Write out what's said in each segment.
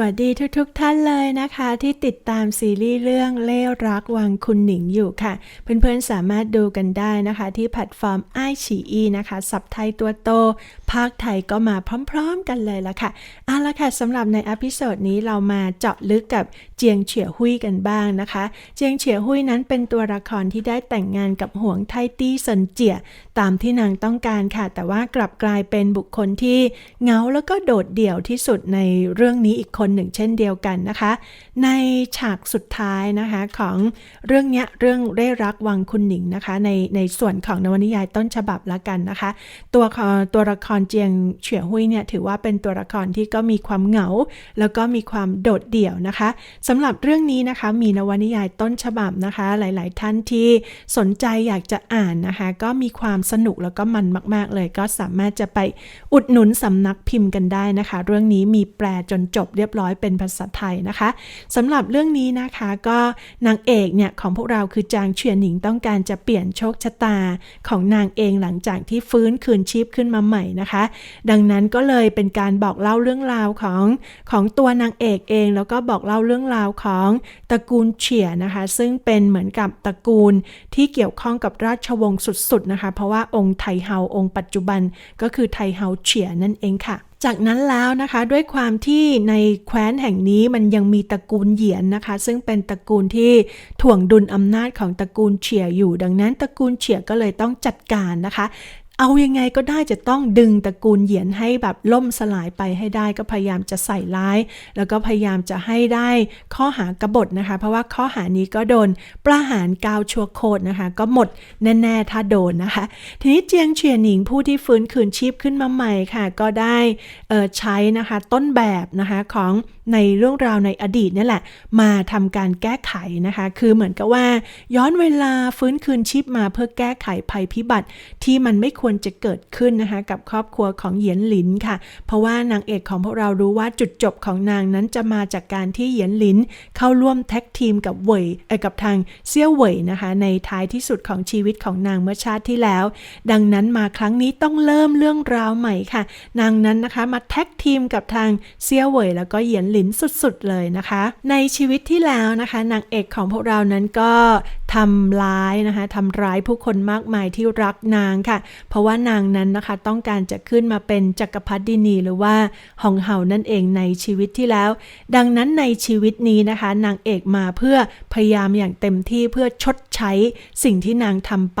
วัสดีทุกๆทท่านเลยนะคะ ที่ติดตามซีรีส์เรื่องเล่รักวังคุณหนิงอยู่ค่ะ เพื่อนๆสามารถดูกันได้นะคะ ที่แพลตฟอร์มไอฉีอีนะคะสับไทยตัวโต ภาคไทยก็มาพร้อมๆกันเลยละค่ะเอาละค่ะสำหรับในอพิโซดนี้เรามาเจาะลึกกับเจียงเฉียหุยกันบ้างนะคะ เจียงเฉียหุยนั้นเป็นตัวละครที่ได้แต่งงานกับหวงไทตี้เซินเจีย ตามที่นางต้องการค่ะ แต่ว่ากลับกลายเป็นบุคคลที่เงาแล้วก็โดดเดี่ยวที่สุดในเรื่องนี้อีกคนหนึ่งเช่นเดียวกันนะคะ ในฉากสุดท้ายนะคะของเรื่องเนี้ยเรื่องได้รักวังคุณหนิงนะคะ ในในส่วนของนวนิยายต้นฉบับละกันนะคะ ตัวตัวละครเจียงเฉียหุยเนี่ยถือว่าเป็นตัวละครที่ก็มีความเหงา แล้วก็มีความโดดเดี่ยวนะคะสำหรับเรื่องนี้นะคะมีนวนิยายต้นฉบับนะคะ หลาย ๆ ท่านที่สนใจอยากจะอ่านนะคะ ก็มีความสนุกแล้วก็มันมาก ๆ เลยก็สามารถจะไปอุดหนุนสำนักพิมพ์กันได้นะคะ เรื่องนี้มีแปลจนจบเรียบร้อยเป็นภาษาไทยนะคะสำหรับเรื่องนี้นะคะก็นางเอกเนี่ยของพวกเราคือจางเฉียนหนิงต้องการจะเปลี่ยนโชคชะตาของนางเองหลังจากที่ฟื้นคืนชีพขึ้นมาใหม่นะคะ ดังนั้นก็เลยเป็นการบอกเล่าเรื่องราวของของตัวนางเอกเอง แล้วก็บอกเล่าเรื่องราวของตระกูลเฉียนะคะ ซึ่งเป็นเหมือนกับตระกูลที่เกี่ยวข้องกับราชวงศ์สุดๆนะคะ เพราะว่าองค์ไทเฮาองค์ปัจจุบันก็คือไทเฮาเฉียนั่นเองค่ะ จากนั้นแล้วนะคะด้วยความที่ในแคว้นแห่งนี้มันยังมีตระกูลเหยียนนะคะ ซึ่งเป็นตระกูลที่ถ่วงดุลอำนาจของตระกูลเฉียอยู่ ดังนั้นตระกูลเฉียก็เลยต้องจัดการนะคะ เอายังไงก็ได้จะต้องดึงตระกูลเหยียนให้แบบล่มสลายไปให้ได้ก็พยายามจะใส่ร้าย แล้วก็พยายามจะให้ได้ข้อหากบฏนะคะ เพราะว่าข้อหานี้ก็โดนประหารกาวชัวโคตนะคะ ก็หมดแน่ๆถ้าโดนนะคะ ทีนี้เจียงเฉียนหนิงผู้ที่ฟื้นคืนชีพขึ้นมาใหม่ค่ะ ก็ได้ใช้นะคะต้นแบบนะคะของในเรื่องราวในอดีตนี่แหละ มาทำการแก้ไขนะคะ คือเหมือนกับว่า ย้อนเวลาฟื้นคืนชีพมาเพื่อแก้ไขภัยพิบัติที่มันไม่ควรควรจะเกิดขึ้นนะคะกับครอบครัวของเหยียนหลินค่ะ เพราะว่านางเอกของพวกเรารู้ว่าจุดจบของนางนั้นจะมาจากการที่เหยียนหลินเข้าร่วมแท็กทีมกับเว่ยกับทางเซี่ยวเว่ยนะคะในท้ายที่สุดของชีวิตของนางเมื่อชาติที่แล้ว ดังนั้นมาครั้งนี้ต้องเริ่มเรื่องราวใหม่ค่ะ นางนั้นนะคะมาแท็กทีมกับทางเซี่ยวเว่ยแล้วก็เหยียนหลินสุดๆเลยนะคะ ในชีวิตที่แล้วนะคะนางเอกของพวกเรานั้นก็ ทำร้ายนะคะทำร้ายผู้คนมากมายที่รักนางค่ะ เพราะว่านางนั้นนะคะต้องการจะขึ้นมาเป็นจักรพรรดินีหรือว่าหองเห่านั่นเองในชีวิตที่แล้ว ดังนั้นในชีวิตนี้นะคะ นางเอกมาเพื่อพยายามอย่างเต็มที่เพื่อชดใช้สิ่งที่นางทำไป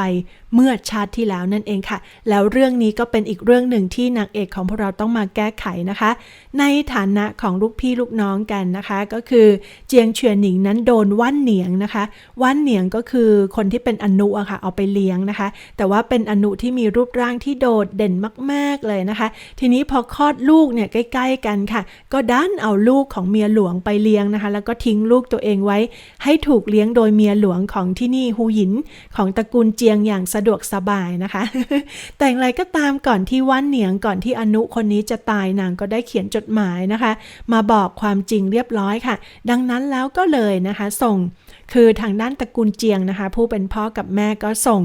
เมื่อชาติที่แล้วนั่นเองค่ะ แล้วเรื่องนี้ก็เป็นอีกเรื่องหนึ่งที่นางเอกของพวกเราต้องมาแก้ไขนะคะ ในฐานะของลูกพี่ลูกน้องกันนะคะ ก็คือเจียงเฉียนหนิงนั้นโดนว่านเหนียงนะคะว่านเหนียงก็คือคนที่เป็นอนุอะค่ะเอาไปเลี้ยงนะคะ แต่ว่าเป็นอนุที่มีรูปร่างที่โดดเด่นมากๆเลยนะคะ ทีนี้พอคลอดลูกเนี่ยใกล้ๆกันค่ะ ก็ดันเอาลูกของเมียหลวงไปเลี้ยงนะคะ แล้วก็ทิ้งลูกตัวเองไว้ ให้ถูกเลี้ยงโดยเมียหลวงของที่นี่ฮูหยินของตระกูลเจียงอย่างสะดวกสบายนะคะ แต่อย่างไรก็ตามก่อนที่ว่นเหนียงก่อนที่อนุคนนี้จะตายนางก็ได้เขียนจดหมายนะคะ มาบอกความจริงเรียบร้อยค่ะ ดังนั้นแล้วก็เลยนะคะ ส่งคือทางด้านตระกูลเจียงนะคะ ผู้เป็นพ่อกับแม่ก็ส่ง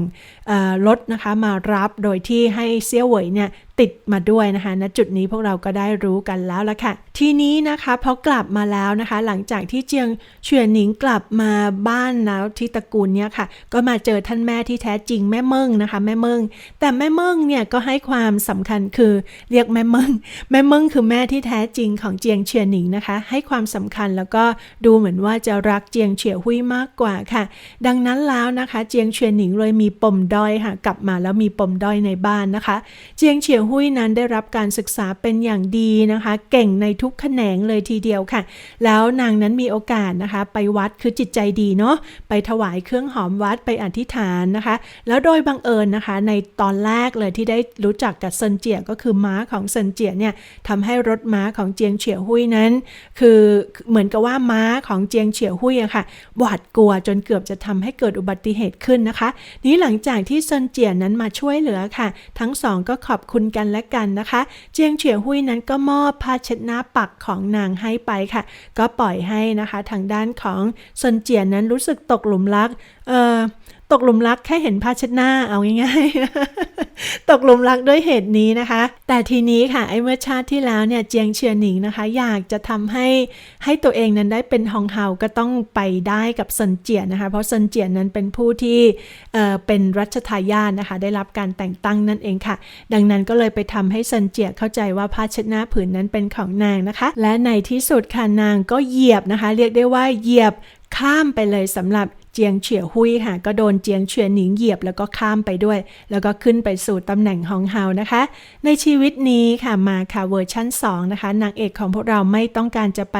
รถนะคะมารับโดยที่ให้เซี่ยวเหวยเนี่ย ติดมาด้วยนะคะณจุดนี้พวกเราก็ได้รู้กันแล้วละค่ะ ทีนี้นะคะพอกลับมาแล้วนะคะ หลังจากที่เจียงเฉียนหนิงกลับมาบ้านแล้วที่ตระกูลเนี่ยค่ะ ก็มาเจอท่านแม่ที่แท้จริงแม่เมิงนะคะ แม่เมิงแต่แม่เมิงเนี่ยก็ให้ความสำคัญคือเรียกแม่เมิงแม่เมิงคือแม่ที่แท้จริงของเจียงเฉียนหนิงนะคะ ให้ความสำคัญแล้วก็ดูเหมือนว่าจะรักเจียงเฉียหุยมากกว่าค่ะ ดังนั้นแล้วนะคะ เจียงเฉียนหนิงเลยมีปมด้อยค่ะ กลับมาแล้วมีปมด้อยในบ้านนะคะ เจียงเฉียหุยนั้นได้รับการศึกษาเป็นอย่างดีนะคะ เก่งในทุกแขนงเลยทีเดียวค่ะ แล้วนางนั้นมีโอกาสนะคะ ไปวัดคือจิตใจดีเนาะไปถวายเครื่องหอมวัดไปอธิษฐานนะคะ แล้วโดยบังเอิญนะคะ ในตอนแรกเลยที่ได้รู้จักกับเซินเจียก็คือม้าของเซินเจียเนี่ยทำให้รถม้าของเจียงเฉียวหุยนั้น คือเหมือนกับว่าม้าของเจียงเฉียวหุยอะค่ะหวาดกลัวจนเกือบจะทำให้เกิดอุบัติเหตุขึ้นนะคะ นี้หลังจากที่เซินเจียนั้นมาช่วยเหลือค่ะ ทั้งสองก็ขอบคุณกันและกันนะคะ เจียงเฉียวหุยนั้นก็มอบผ้าเช็ดหน้าปักของนางให้ไปค่ะ ก็ปล่อยให้นะคะ ทางด้านของซนเจียนนั้นรู้สึกตกหลุมรักเออตกหลุมรักแค่เห็นภาเช็ดหน้าเอาง่ายๆ ตกหลุมรักด้วยเหตุนี้นะคะ แต่ทีนี้ค่ะไอ้เมื่อชาติที่แล้วเนี่ยเจียงเฉียนหนิงนะคะ อยากจะทำให้ให้ตัวเองนั้นได้เป็นฮองเฮาก็ต้องไปได้กับเซินเจียนะคะ เพราะเซินเจียนั้นเป็นผู้ที่เอ่อเป็นรัชทายาทนะคะ ได้รับการแต่งตั้งนั่นเองค่ะ ดังนั้นก็เลยไปทำให้เซินเจียเข้าใจว่าผ้าเช็ดหน้าผืนนั้นเป็นของนางนะคะ และในที่สุดค่ะนางก็เหยียบนะคะ เรียกได้ว่าเหยียบข้ามไปเลยสำหรับ เจียงเฉียหุยค่ะ ก็โดนเจียงเฉียหนิงเหยียบแล้วก็ข้ามไปด้วย แล้วก็ขึ้นไปสู่ตำแหน่งฮองเฮานะคะ ในชีวิตนี้ค่ะมาค่ะเวอร์ชั่น 2 นะคะ นางเอกของพวกเราไม่ต้องการจะไป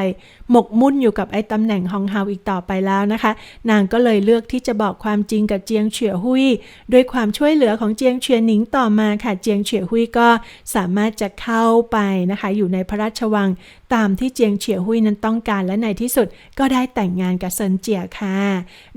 หมกมุ่นอยู่กับไอ้ตำแหน่งฮองเฮาอีกต่อไปแล้วนะคะ นางก็เลยเลือกที่จะบอกความจริงกับเจียงเฉียหุยด้วยความช่วยเหลือของเจียงเฉียหนิงต่อมาค่ะเจียงเฉียหุยก็สามารถจะเข้าไปนะคะ อยู่ในพระราชวังตามที่เจียงเฉียหุยนั้นต้องการและในที่สุดก็ได้แต่งงานกับเซินเจียค่ะ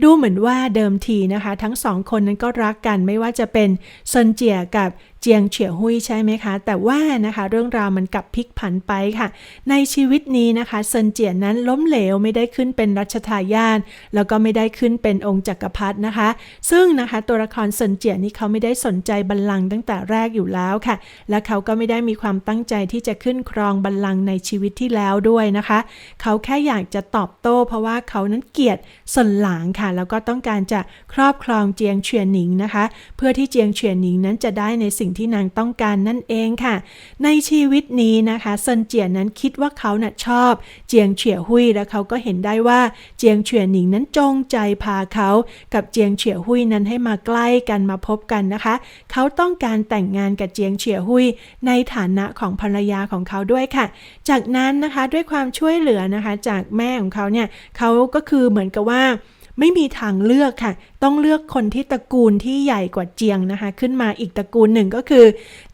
ดููเหมือนว่าเดิมทีนะคะ ทั้งสองคนนั้นก็รักกันไม่ว่าจะเป็นเซนเจียกับ จียงเฉียหุยใช่ไหมคะ แต่ว่านะคะเรื่องราวมันกลับพลิกผันไปค่ะ ในชีวิตนี้นะคะเซินเจียนั้นล้มเหลวไม่ได้ขึ้นเป็นรัชทายาทแล้วก็ไม่ได้ขึ้นเป็นองค์จักรพรรดินะคะ ซึ่งนะคะตัวละครเซินเจียนี่เขาไม่ได้สนใจบัลลังก์ตั้งแต่แรกอยู่แล้วค่ะ และเขาก็ไม่ได้มีความตั้งใจที่จะขึ้นครองบัลลังก์ในชีวิตที่แล้วด้วยนะคะ เขาแค่อยากจะตอบโต้ เพราะว่าเขานั้นเกลียดสนหลางค่ะ แล้วก็ต้องการจะครอบครองเจียงเฉียนหนิงนะคะ เพื่อที่เจียงเฉียนหนิงนั้นจะได้ในสิ่งที่นางต้องการนั่นเองค่ะ ในชีวิตนี้นะคะเซินเจียนนั้นคิดว่าเขาน่ะชอบ เจียงเฉียหุยและเขาก็เห็นได้ว่าเจียงเฉียหนิงนั้นจงใจพาเขา กับเจียงเฉียหุยนั้นให้มาใกล้กันมาพบกันนะคะ เขาต้องการแต่งงานกับเจียงเฉียหุยในฐานะของภรรยาของเขาด้วยค่ะ จากนั้นนะคะด้วยความช่วยเหลือนะคะ จากแม่ของเขาเนี่ยเขาก็คือเหมือนกับว่า ไม่มีทางเลือกค่ะ ต้องเลือกคนที่ตระกูลที่ใหญ่กว่าเจียงนะคะ ขึ้นมาอีกตระกูลหนึ่งก็คือ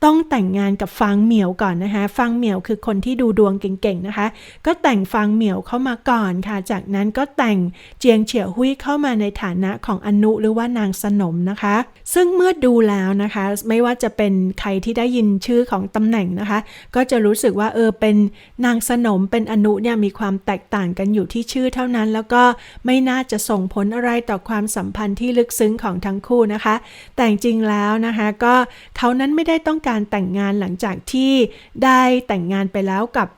ต้องแต่งงานกับฟางเหมียวก่อนนะคะ ฟางเหมียวคือคนที่ดูดวงเก่งๆนะคะ ก็แต่งฟางเหมียวเข้ามาก่อนค่ะ จากนั้นก็แต่งเจียงเฉียวหุยเข้ามาในฐานะของอนุหรือว่านางสนมนะคะ ซึ่งเมื่อดูแล้วนะคะ ไม่ว่าจะเป็นใครที่ได้ยินชื่อของตำแหน่งนะคะ ก็จะรู้สึกว่าเออเป็นนางสนมเป็นอนุเนี่ยมีความแตกต่างกันอยู่ที่ชื่อเท่านั้น แล้วก็ไม่น่าจะส่งผลอะไรต่อความสัมพันธ์ที่ลึกซึ้งของทั้งคู่นะคะ แต่จริงแล้วนะคะก็เขานั้นไม่ได้ต้องการแต่งงานหลังจากที่ได้แต่งงานไปแล้วกับ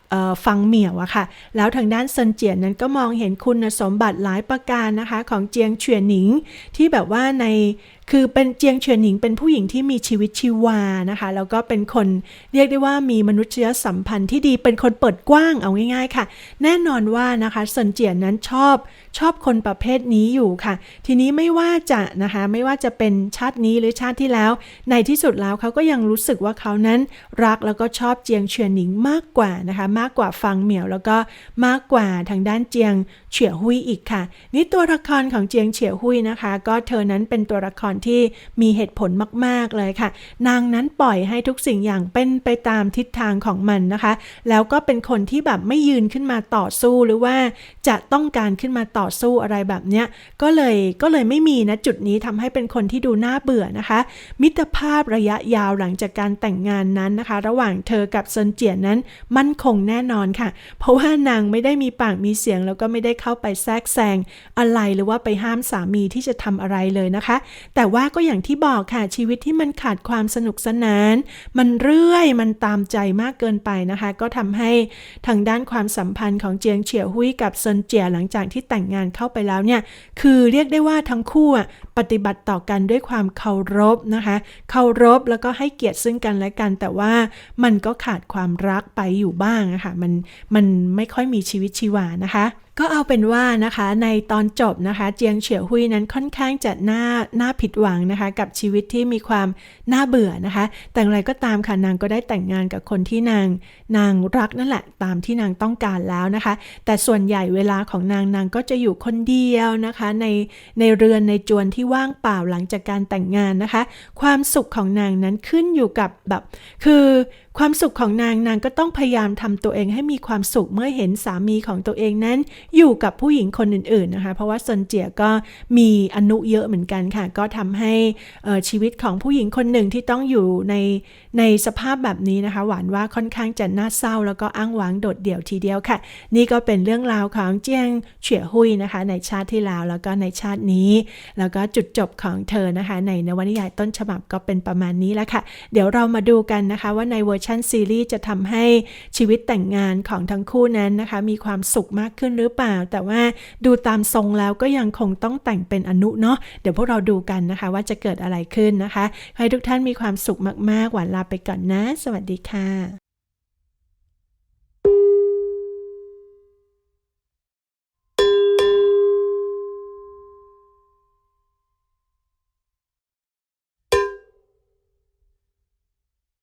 ฟังเหมี่ยวอะค่ะ แล้วทางด้านเซินเจียนนั้นก็มองเห็นคุณสมบัติหลายประการนะคะของเจียงเฉียนหนิงที่แบบว่าในคือเป็นเจียงเฉียนหนิงเป็นผู้หญิงที่มีชีวิตชีวานะคะ แล้วก็เป็นคนเรียกได้ว่ามีมนุษยสัมพันธ์ที่ดีเป็นคนเปิดกว้างเอาง่าย ๆ ค่ะ แน่นอนว่านะคะเซินเจียนนั้นชอบชอบคนประเภทนี้อยู่ค่ะ ทีนี้ไม่ว่าจะนะคะไม่ว่าจะเป็นชาตินี้หรือชาติที่แล้ว ในที่สุดแล้วเขาก็ยังรู้สึกว่าเขานั้นรักแล้วก็ชอบเจียงเฉียนหนิงมากกว่านะคะมากกว่าฟังเหมียวแล้วก็มากกว่าทางด้านเจียงเฉียหุยอีกค่ะ นี่ตัวละครของเจียงเฉียหุยนะคะ ก็เธอนั้นเป็นตัวละครที่มีเหตุผลมาก ๆเลยค่ะ นางนั้นปล่อยให้ทุกสิ่งอย่างเป็นไปตามทิศทางของมันนะคะ แล้วก็เป็นคนที่แบบไม่ยืนขึ้นมาต่อสู้หรือว่าจะต้องการขึ้นมาต่อสู้อะไรแบบเนี้ยก็เลยก็เลยไม่มีนะจุดนี้ทำให้เป็นคนที่ดูน่าเบื่อนะคะ มิตรภาพระยะยาวหลังจากการแต่งงานนั้นนะคะ ระหว่างเธอกับเซินเจียนนั้นมั่นคงแน่นอนค่ะ เพราะว่านางไม่ได้มีปากมีเสียง แล้วก็ไม่ได้เข้าไปแทรกแซงอะไรหรือว่าไปห้ามสามีที่จะทำอะไรเลยนะคะ แต่ว่าก็อย่างที่บอกค่ะชีวิตที่มันขาดความสนุกสนาน มันเรื่อยมันตามใจมากเกินไปนะคะ ก็ทำให้ทางด้านความสัมพันธ์ของเจียงเฉียวหุยกับเซินเจียหลังจากที่แต่งงานเข้าไปแล้วเนี่ยคือเรียกได้ว่าทั้งคู่ปฏิบัติต่อกันด้วยความเคารพนะคะ เคารพแล้วก็ให้เกียรติซึ่งกันและกัน แต่ว่ามันก็ขาดความรักไปอยู่บ้างะค่ะมันมันไม่ค่อยมีชีวิตชีวานะคะ ก็เอาเป็นว่านะคะในตอนจบนะคะเจียงเฉียวหุยนั้นค่อนข้างจะน่าน่าผิดหวังนะคะ กับชีวิตที่มีความน่าเบื่อนะคะ แต่อย่างไรก็ตามค่ะนางก็ได้แต่งงานกับคนที่นาง นางรักนั่นแหละตามที่นางต้องการแล้วนะคะ แต่ส่วนใหญ่เวลาของนางนางก็จะอยู่คนเดียวนะคะในในเรือนในจวนที่ว่างเปล่าหลังจากการแต่งงานนะคะ ความสุขของนางนั้นขึ้นอยู่กับแบบคือ ความสุขของนางนางก็ต้องพยายามทำตัวเองให้มีความสุขเมื่อเห็นสามีของตัวเองนั้น อยู่กับผู้หญิงคนอื่นๆนะคะ เพราะว่าซนเจียก็มีอนุเยอะเหมือนกันค่ะ ก็ทำให้ชีวิตของผู้หญิงคนหนึ่งที่ต้องอยู่ในในสภาพแบบนี้นะคะ หวานว่าค่อนข้างจะน่าเศร้า แล้วก็อ้างว้างโดดเดี่ยวทีเดียวค่ะ นี่ก็เป็นเรื่องราวของเจียงเฉียหุยนะคะ ในชาติที่แล้วแล้วก็ในชาตินี้ แล้วก็จุดจบของเธอนะคะ ในนวนิยายต้นฉบับก็เป็นประมาณนี้แล้วค่ะ เดี๋ยวเรามาดูกันนะคะว่าในเวอร์ชันซีรีส์จะทำให้ชีวิตแต่งงานของทั้งคู่นั้นนะคะ มีความสุขมากขึ้นหรือเปล่า แต่ว่าดูตามทรงแล้วก็ยังคงต้องแต่งเป็นอนุเนาะเดี๋ยวพวกเราดูกันนะคะ ว่าจะเกิดอะไรขึ้นนะคะ ให้ทุกท่านมีความสุขมากๆ หวานลาไปก่อนนะ สวัสดีค่ะ